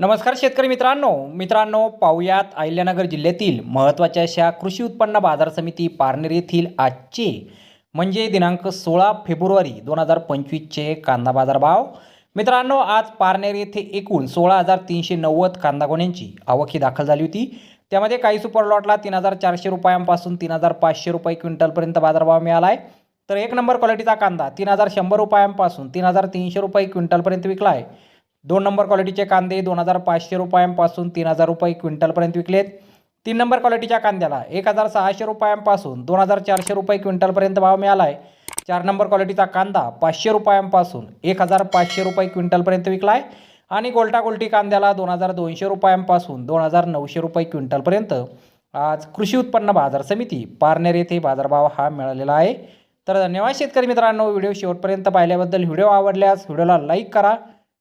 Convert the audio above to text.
नमस्कार शेतकरी मित्रांनो. मित्रांनो पाहुयात अहिल्यानगर जिल्ह्यातील महत्त्वाच्या अशा कृषी उत्पन्न बाजार समिती पारनेर येथील आजचे म्हणजे दिनांक सोळा फेब्रुवारी दोन हजार पंचवीसचे कांदा बाजार भाव मित्रांनो आज पारनेर येथे एकूण सोळा हजार तीनशे नव्वद कांदा गोण्यांची आवक ही दाखल झाली होती. त्यामध्ये काही सुपर लॉटला तीन हजार चारशे रुपयांपासून तीन हजार पाचशे रुपये क्विंटलपर्यंत बाजारभाव मिळाला आहे तर एक नंबर क्वालिटीचा कांदा तीन हजार शंभर रुपयांपासून तीन हजार तीनशे रुपये क्विंटलपर्यंत विकला आहे दोन नंबर क्वालिटीचे कांदे दोन हजार पाचशे रुपयांपासून तीन हजार रुपये क्विंटलपर्यंत विकलेत. तीन नंबर क्वालिटीच्या कांद्याला एक हजार सहाशे रुपयांपासून दोन हजार चारशे रुपये क्विंटलपर्यंत भाव मिळाला आहे चार नंबर क्वालिटीचा कांदा पाचशे रुपयांपासून एक हजार पाचशे रुपये क्विंटलपर्यंत विकला आहे आणि गोल्टा गोल्टी कांद्याला दोन हजार दोनशे रुपयांपासून दोन हजार नऊशे रुपये क्विंटलपर्यंत. आज कृषी उत्पन्न बाजार समिती पारनेर येथे बाजारभाव हा मिळालेला आहे. तर धन्यवाद शेतकरी मित्रांनो व्हिडिओ शेवटपर्यंत पाहिल्याबद्दल व्हिडिओ आवडल्यास व्हिडिओला लाईक करा.